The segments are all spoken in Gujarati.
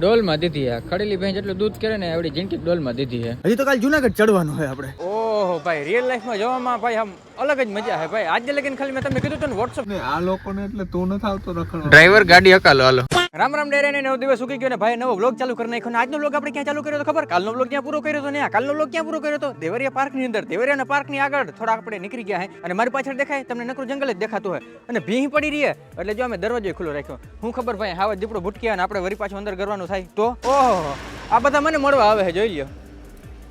ડોલમાં દીધી હે ખડેલી ભેંસ જેટલું દૂધ કરે ને એવડી જિંદગી ડોલમાં દીધી હે હજી તો કાલ જુનાગઢ ચડવાનું હોય આપણે. ઓહો ભાઈ રિયલ લાઈફમાં જોવામાં ભાઈ આમ અલગ જ મજા હે ભાઈ. આજે લગીને ખાલી મેં તમને કીધું તો ને વોટ્સઅપ આ લોકોને એટલે તું નથી આવતો રખડવા. ડ્રાઈવર ગાડી હકાલો હાલો. રામ રામ ડેરે ને નવ દિવસ ઉગી ગયો ને ભાઈ નવો બ્લોગ ચાલુ કરી નાખ્યો ને આજનો બ્લોગ આપણે ક્યાં ચાલુ કર્યો ખબર? કાલનો બ્લોગ ક્યાં પૂરો કર્યો તો ને કાલનો બ્લોગ ક્યાં પૂરો કર્યો તો? દેવરિયા પાર્કની અંદર. દેવરિયા પાર્કની આગળ થોડા આપણે નીકળી ગયા હે અને મારી પાછળ દેખાય, તમને નકરું જંગલ જ દેખાતું હોય. અને ભીહ પડી રહી એટલે જો અમે દરવાજો ખુલ્લો રાખ્યો. હું ખબર ભાઈ, હાવા દીપડો ભૂટક્યા અને આપણે વરી પાછું અંદર કરવાનું થાય. તો? ઓહો, આ બધા મને મળવા આવે છે જોઈ લ્યો.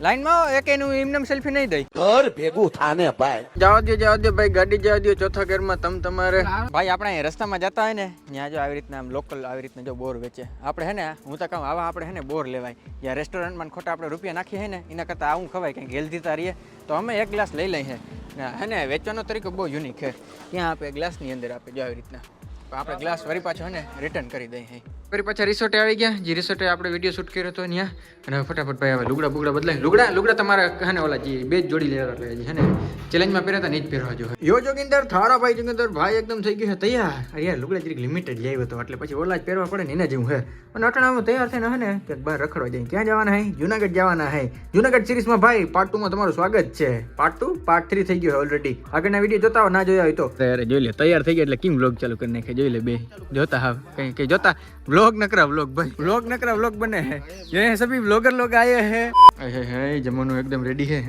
લાઈનમાં એક એનું એમને સેલ્ફી નહીં દઈ. ઘર ભેગું થાને ભાઈ. જવા દો જવા દો ભાઈ ગાડી જવા દો ચોથા ઘરમાં તમ તમારે. ભાઈ આપણે અહીં રસ્તામાં જતા હોય ને ત્યાં જો આવી રીતના આમ લોકલ આવી રીતના જો બોર વેચે. આપણે હે ને હું તો કહું આવા આપણે હે ને બોર લેવાય. જ્યાં રેસ્ટોરન્ટમાં ખોટા આપણે રૂપિયા નાખીએ હે ને એના કરતાં આવું ખવાય કંઈક હેલ્ધી રહીએ. તો અમે એક ગ્લાસ લઈ લઈએ. ને હે ને વેચવાનો તરીકો બહુ યુનિક છે. ત્યાં આપણે ગ્લાસની અંદર આપે જો આવી રીતના. આપણે ગ્લાસ વરી પાછો હે ને રિટર્ન કરી દઈએ હે ફરી પાછા રિસોર્ટે આવી ગયા. જે રિસોર્ટે આપણે વીડિયો શૂટ કર્યો હતો ત્યાં. અને ફટાફટ ભાઈ હવે લુગડા બુગડા બદલાય. લુગડા લુગડા તમારા હે ઓલા જે બે જ જોડી લેવા એટલે છે ને ચેલેન્જમાં પહેર્યા હતા ને જ પહેરવા જો. યો જોગિંદર થારા ભાઈ જોગિંદર ભાઈ એકદમ થઈ ગયો છે તૈયાર. યાર લુગડા જરીક લિમિટેડ લઈ આવ્યો હતો એટલે પછી ઓલા જ પહેરવા પડે ને એના જેવું હે અને અટાણામાં તૈયાર થઈને હે ને કે બહાર રખડવા જાય. ક્યાં જવાના હે? જુનાગઢ જવાના હે. જુનાગઢ સિરીઝમાં ભાઈ પાર્ટ ટુમાં તમારું સ્વાગત છે. પાર્ટ ટુ પાર્ટ થ્રી થઈ ગયો ઓલરેડી આગળના વીડિયો જોતા હોય ના જોયા હોય તો. તૈયાર જોઈ લે. તૈયાર થઈ ગયા એટલે કેમ બ્લોગ ચાલુ કરી નાખે જોઈ લે બે. જોતા હા કઈ કઈ જોતા? બ્લોગ નકરા બ્લોગ ભાઈ બ્લોગ નકરા બ્લોગ બને હે ये सभी ब्लॉगर लोग आए हैं હે હે જમવાનું એકદમ રેડી હે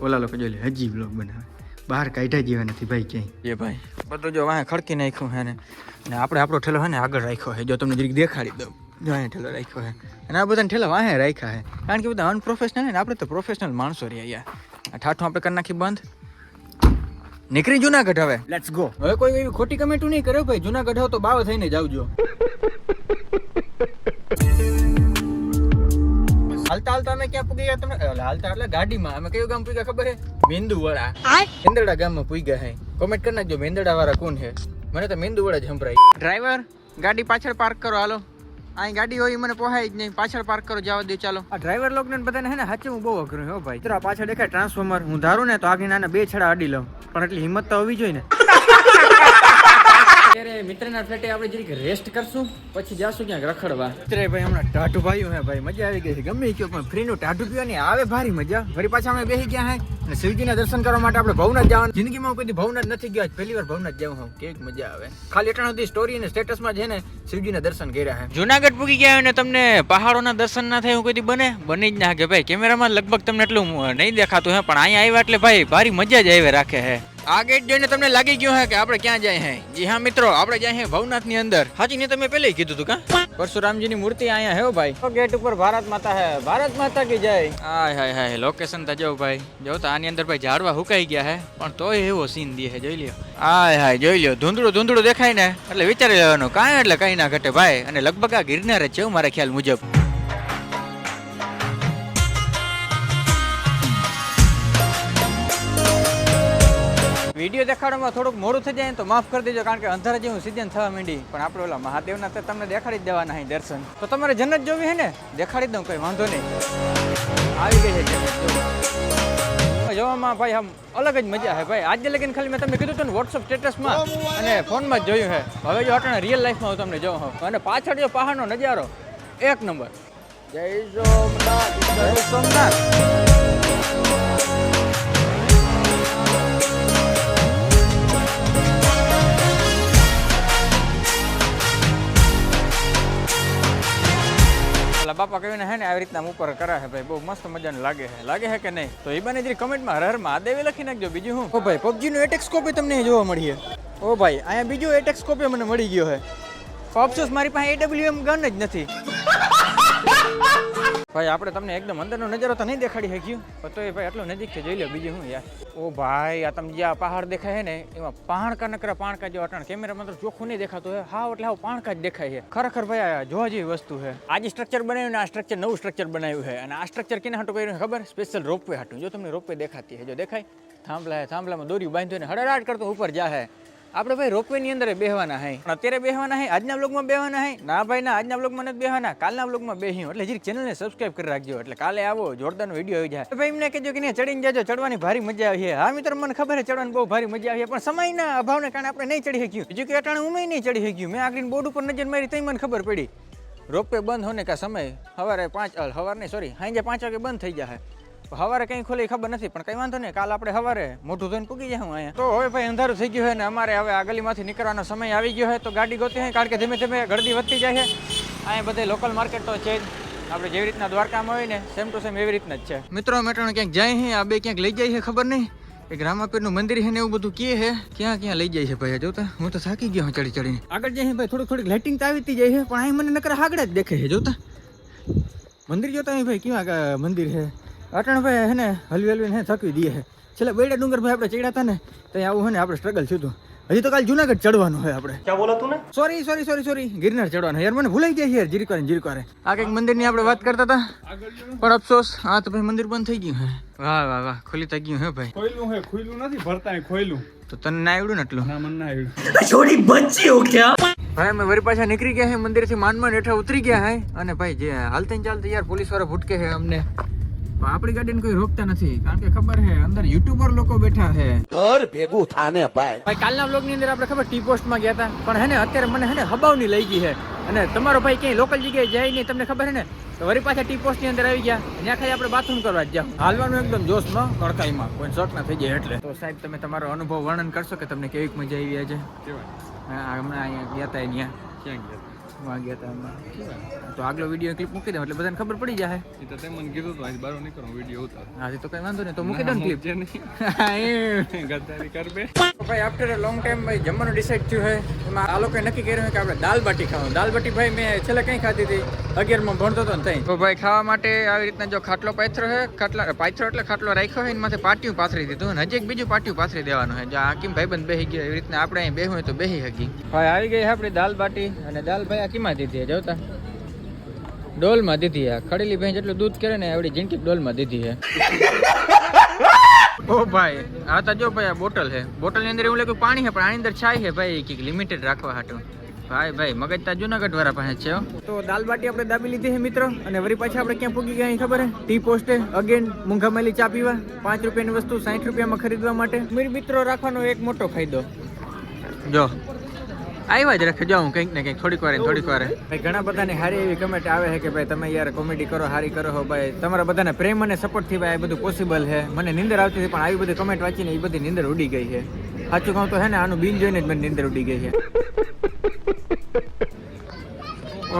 ઓલા લોકો જોઈ લે હજી બ્લોગ બનાવે બહાર કાઢ્યા જેવા નથી ભાઈ ક્યાંય એ ભાઈ બધું જો વાંહે ખડકી નાખ્યું હે ને ને આપણે આપણો ઠેલો હે ને આગળ રાખ્યો હે જો તમને જરીક દેખાડી દઉં જો અહીંયા ઠેલો રાખ્યો હે અને આ બધાને ઠેલા વાંહે રાખ્યા હે કારણ કે બધા અનપ્રોફેશનલ હે ને આપણે તો પ્રોફેશનલ માણસો રહ્યા યાર આ ઠાઠું આપણે કરી નાખી બંધ નીકળી જુનાગઢ હવે લેટ્સ ગો હવે કોઈ એવી ખોટી કમેન્ટું નહીં કર્યો ભાઈ જુનાગઢ હો તો બાવ થઈને જાવજો હાલતા હાલતા અમે ક્યાં પૂગી ગયા તમે હાલતા એટલે ગાડીમાં. અમે કયું ગામ પૂગ્યા ખબર હે મેંદુવાડા. મેંદરડા ગામમાં પૂગ્યા હે. કોમેન્ટ કરી નાખજો મેંદડા વાળા કોણ હે મને તો મેંદુવાડા જ સંભળાય. ડ્રાઈવર ગાડી પાછળ પાર્ક કરો હાલો. અહીં ગાડી હોય મને પોહાય જ નહીં. પાછળ પાર્ક કરો જવા દે ચાલો. આ ડ્રાઈવર લોકો ને બધાને હે ને સાચું બહુ અઘરું હો ભાઈ. તરા પાછળ દેખાય ટ્રાન્સફોર્મર હું ધારું ને તો આગળ નાના બે છડા અડી લઉં. પણ એટલી હિંમત તો હોવી જોઈએ ને. અત્યારે મિત્રના ફ્લેટે આપણે જરીક રેસ્ટ કરશું પછી જાશું ક્યાંક રખડવા. મિત્રે ભાઈ હમણાં ટાઢું ભાઈ હે ભાઈ મજા આવી ગઈ છે. ગમે કયો પણ ફ્રીનું ટાઢું પીવાની આવે ભારી મજા. ફરી પાછા અમે બેસી ગયા હે અને શિવજીના દર્શન કરવા માટે આપણે ભવનાથ જવાનું. જિંદગીમાં હું કદી ભવનાથ નથી ગયા પહેલી વાર ભવનાથ જાઉં હું કેવી મજા આવે. ખાલી એટલા સુધી સ્ટોરી અને સ્ટેટસમાં છે ને શિવજીના દર્શન કર્યા હે. જુનાગઢ પૂગી ગયા અને તમને પહાડોના દર્શન ના થાય એવું કદી બને? બની જ ના કે ભાઈ કેમેરામાં લગભગ તમને એટલું નહીં દેખાતું હે પણ અહીંયા આવ્યા એટલે ભાઈ ભારી મજા જ આવી રાખે હે. આ ગેટ જોઈને તમને લાગી ગયું હે કે આપણે ક્યાં જાય હે? જી હા મિત્રો આપણે જાય હે ભવનાથની અંદર. હાજી ને તમે પેલે કીધું હતું કા? પરશુરામજી ની મૂર્તિ અહીંયા હે ભાઈ. ગેટ ઉપર ભારત માતા હે. ભારત માતા કી જય? હાય હાય હાય લોકેશન તો જો ભાઈ. જો તો આની અંદર ભાઈ ઝાડવા હુકાઈ ગયા હે પણ તોય એવો સીન દી હે જોઈ લ્યો. હાય હાય જોઈ લ્યો. ધૂંધળું ધૂંધળું દેખાય ને? એટલે વિચારી લેવાનું કાંઈ એટલે કઈ ના ઘટે ભાઈ. અને લગભગ આ ગિરનાર જ છે મારા ખ્યાલ મુજબ. વીડિયો દેખાડવામાં થોડુંક મોડું થઈ જાય તો માફ કરી દેજો કારણ કે અંધારા જેવું સીઝન થવા માંડી. પણ આપણે ઓલા મહાદેવના તો તમને દેખાડી જ દેવાના અહીં દર્શન. તો તમારે જન્નત જોવી હે ને દેખાડી દઉં કંઈ વાંધો નહીં. આવી ગઈ છે જોવામાં ભાઈ આમ અલગ જ મજા છે ભાઈ. આજે લગીને ખાલી મેં તમને કીધું હતું ને વોટ્સઅપ સ્ટેટસમાં અને ફોનમાં જ જોયું છે. હવે જો અટાણે રિયલ લાઈફમાં હું તમને જોઉં છું. અને પાછળ જો પહાડનો નજારો એક નંબર. જય સોમનાથ. જય સોમનાથ. આવી રીતના ઉપર કરે છે ભાઈ, બહુ મસ્ત મજાનું લાગે છે લાગે છે કે નહીં? તો એ બને જરી કમેન્ટમાં હર હર મહાદેવે લખી નાખજો. બીજું હું ઓ ભાઈ પબજી નો એટેક સ્કોપ તમને જોવા મળી છે ઓ ભાઈ, અહીંયા બીજું એટેક સ્કોપ મને મળી ગયો તો અફસોસ મારી પાસે એડબ્લ્યુએમ ગન જ નથી. ભાઈ, આપણે તમને એકદમ અંદરનો નજારો તો નહીં દેખાડી શક્યું પણ તો એ ભાઈ, આટલો નજીક છે જોઈ લો બીજું હું યાર. ઓ ભાઈ, આ તમે જે આ પહાડ દેખાય છે ને, એમાં પાણકા નકરા, પાણકા જેવા અટાણ. કેમેરામાં તો ચોખ્ખું નહીં દેખાતું હોય. હાવ એટલે હાવ પાણકા જ દેખાય છે. ખરેખર ભાઈ, આ જોવા જેવી વસ્તુ છે. આ જે સ્ટ્રક્ચર બનાવ્યું ને, આ સ્ટ્રક્ચર નવું સ્ટ્રક્ચર બનાવ્યું છે. અને આ સ્ટ્રક્ચર કેને હાટું કર્યું છે ખબર? સ્પેશિયલ રોપવે હાટું. જો તમને રોપવે દેખાતી છે જો દેખાય? થાંભલા હે થાંભલામાં દોરી બાંધ્યું ને હડરાટ કરતો ઉપર જા હે. આપણે ભાઈ રોપવેની અંદર બેહવાના હે. અત્યારે બેહવાના હે, આજના બ્લોગમાં બેહવાના હે? ના ભાઈ, ના, આજના બ્લોગમાં નથી બેહવાના. કાલના બ્લોગમાં બેહ્યું એટલે જરીક ચેનલને સબસ્ક્રાઇબ કરી રાખજો. એટલે કાલે આવો જોરદારનો વીડિયો આવી જાય. ભાઈ, એમને કહેજો કે ને ચડીને જાજો. ચડવાની ભારી મજા આવી હા, મિત્રો, મને ખબર છે, ચડવાની બહુ ભારી મજા આવી પણ સમયના અભાવને કારણે આપણે નહીં ચડી શક્યું બીજું કે અટાણે ઉમે નહીં ચડી શક્યું મેં આગળ બોર્ડ ઉપર નજર મારી તઈ મને ખબર પડી. રોપવે બંધ હોને કા સમય? સવારે પાંચ સવારે સોરી સાંજે પાંચ વાગે બંધ થઈ જાય સવારે કંઈ ખોલે ખબર નથી, પણ કંઈ વાંધો નહીં, કાલ આપણે સવારે મોઢું ધોઈને પૂગી જાઉં અહીંયા. તો હવે ભાઈ અંધારું થઈ ગયું હોય ને અમારે હવે આ ગલીમાંથી નીકળવાનો સમય આવી ગયો હોય તો ગાડી ગોતી હોય કારણ કે ધીમે ધીમે ગળદી વધતી જાય છે. અહીંયા બધે લોકલ માર્કેટ તો છે આપણે જેવી રીતના દ્વારકામાં હોય ને સેમ ટુ સેમ એવી રીતના જ છે. મિત્રો મેટ્રો ક્યાંક જાય છે આ બે ક્યાંક લઈ જાય છે, ખબર નહીં. એક રામાપીરનું મંદિર છે ને એવું બધું કે છે, ક્યાં ક્યાં લઈ જાય છે ભાઈ જોતા હું તો થાકી ગયો ચડી ચડીને. આગળ જાય ભાઈ, થોડીક થોડીક લાઇટિંગ તો આવી જાય છે, પણ અહીં મને નકર આગળ જ દેખે છે જોતા મંદિર જોતા ભાઈ આગળ મંદિર છે? અટણ ભાઈ હે ને હલવી હલવીને હે થકવી દઈએ છે છેલ્લે બેડા ડુંગરભાઈ આપણે ચડ્યા હતા ને તો આવું હે ને આપણે સ્ટ્રગલ થયું હતું. હજી તો કાલ જુનાગઢ ચડવાનું હોય આપણે. ક્યાં બોલા તું ને? Sorry sorry sorry sorry Girnar ચડવાનું યાર મને ભૂલાઈ ગયા યાર જીરીક વાર જીરીક વાર આ કંઈક મંદિરની આપણે વાત કરતા હતા? પણ અફસોસ હા તો ભાઈ મંદિર બંધ થઈ ગયું હે. વાહ વાહ વાહ ખુલી થઈ ગયું હે ભાઈ. ખોયલું હે ખોયલું નથી ભરતા ખોયલું. તો તને ના આવડ્યું ને એટલું ના મને ના આવ્યું ભાઈ અમે વરી પાછા નીકળી ગયા હે મંદિરથી માંડ હેઠા ઉતરી ગયા હે. અને ભાઈ જે હાલતા ને ચાલતા યાર પોલીસવાળા ભૂટકે હે અમને. આપણી ગાડીને કોઈ રોકતા નથી કારણ કે ખબર હે અંદર યુટ્યુબર લોકો બેઠા હે ઘર ભેગું થાને ભાઈ. ભાઈ કાલના બ્લોગની અંદર આપણે ખબર ટી પોસ્ટમાં ગયા હતા પણ હે ને અત્યારે મને હે ને હબાવની લઈ ગઈ છે. અને તમારો ભાઈ ક્યાંય લોકલ જગ્યાએ જાય નહીં તમને ખબર હે ને? તો વરી પાછા ટી પોસ્ટની અંદર આવી ગયા ત્યાં ખાલી આપણે બાથરૂમ કરવા જ જાવ હાલવાનું એકદમ જોશમાં કડકાઈમાં કોઈ શોખ ના થઈ જાય એટલે. તો સાહેબ તમે તમારો અનુભવ વર્ણન કરશો કે તમને કેવી મજા આવી આજે? હા હમણાં અહીંયા ગયા હતા અહીંયા. ક્યાં ગયા? વાં ગયા હતા એમાં. તો આગલો વીડિયો ક્લિપ મૂકી દઉં એટલે બધાને ખબર પડી જાય એ તો તે મને કીધું હતું આજ બારો નીકળો વીડિયો ઉતાર. હાથી તો કઈ વાંધો નહીં તો મૂકી દઉં ક્લિપ છે નહીં. ગદ્દારી કર બે. ભાઈ આફ્ટર અ લોંગ ટાઈમ ભાઈ જમવાનું ડિસાઈડ થયું છે એમાં આ લોકોએ નક્કી કર્યું કે આપણે દાલ બાટી ખાવાનું. દાલ બાટી ભાઈ મેં છેલ્લે કઈ ખાધી હતી? અગિયારમાં ભણતો હતો ને તો ભાઈ ખાવા માટે આવી રીતના જો ખાટલો પાથરો છે ખાટલા પાથરો એટલે ખાટલો રાખ્યો હોય એમાંથી માથે પાટિયું પાથરી દીધું અને હજી એક બીજું પાટિયું પાથરી દેવાનું છે જો હાકીમ ભાઈબંધ બેહી ગયો એવી રીતના આપણે અહીં બેહું હોય તો બેહી હકી ભાઈ આવી ગઈ આપણી દાલ બાટી. અને દાલ ભાઈ કીમાં દીધી જોતા? ડોલમાં દીધી આ ખડેલી ભેંસ જેટલું દૂધ કરે ને એવડી જિંદગી ડોલમાં દીધી હે ઓ ભાઈ આ તો જો ભાઈ આ બોટલ હે બોટલની અંદર એવું લાગ્યું પાણી હે પણ આની અંદર છાય છે ભાઈ કંઈક લિમિટેડ રાખવા હાટું. ભાઈ ભાઈ મગજ તા જુનાગઢ વાળા પાસે છે હો. તો દાલ બાટી આપણે દાબી લીધી છે મિત્રો. અને વરી પાછા આપણે ક્યાં પૂગી ગયા ખબર હે ટી પોસ્ટે અગેન મૂંઘા મેલી ચા પીવા. પાંચ રૂપિયાની વસ્તુ સાઠ રૂપિયામાં ખરીદવા માટે. મીર મિત્રો રાખવાનો એક મોટો ફાયદો. જો. આવ્યા જ રાખે. જો હું કંઈક ને કંઈક થોડીક વાર થોડીક વાર. ભાઈ ઘણા બધાની સારી એવી કમેન્ટ આવે છે કે ભાઈ તમે યાર કોમેડી કરો સારી કરો હો ભાઈ. તમારા બધાને પ્રેમ અને સપોર્ટથી ભાઈ એ બધું પોસિબલ છે. મને નિંદર આવતી હતી પણ આવી બધી કમેન્ટ વાંચીને એ બધી નિંદર ઉડી ગઈ છે. સાચું કહું તો હે ને આનું બિલ જોઈને જ મને નિંદર ઉડી ગઈ છે.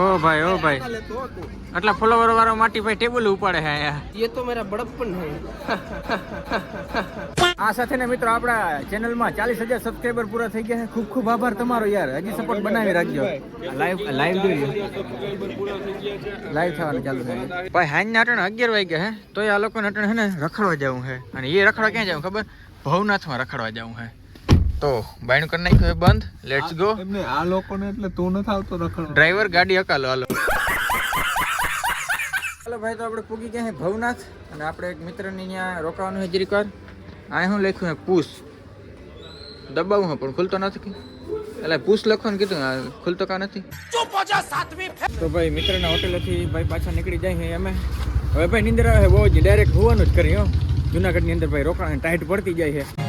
ઓ ભાઈ ઓ ભાઈ. આટલા ફોલોવર વાળો માટી ભાઈ ટેબલ ઉપાડે હે એ તો મારા બળપ્પન હે આ સાથે ને મિત્રો આપણા ચેનલમાં ચાલીસ હજાર સબસ્ક્રાઈબર પૂરા થઈ ગયા છે. ખૂબ ખૂબ આભાર તમારો યાર. હજી સપોર્ટ બનાવી રાખજો. લાઈવ લાઈવ જોઈ લાઈવ થવાનું ચાલુ થાય. ભાઈ હાઈ ના અટણ અગિયાર વાગ્યા હે તો આ લોકોને અટણ હે ને રખડવા જવું હે. અને એ રખડવા ક્યાં જવું ખબર? ભવનાથમાં રખડવા જવું હે. તો બાયણું કરી નાખ્યું બંધ. લેટ્સ ગો એમને આ લોકોને એટલે તું નથી આવતો રખડવા. ડ્રાઈવર ગાડી હકાલો હાલો. ચાલો ભાઈ તો આપણે પૂગી ગયા છે ભવનાથ. અને આપણે એક મિત્રની ત્યાં રોકાવાનું છે જરીક વાર આ શું લખ્યું પૂસ. દબાવું પણ ખુલતો નથી એટલે પૂસ લખવાનું કીધું ખુલતો કા નથી? તો ભાઈ, મિત્રના હોટેલેથી ભાઈ પાછા નીકળી જાય છે અમે. હવે ભાઈ, નિંદર આવે બહુ જ ડાયરેક્ટ હોવાનું જ કરી, હો. જુનાગઢની અંદર ભાઈ રોકાણ, ટાઈટ પડતી જાય છે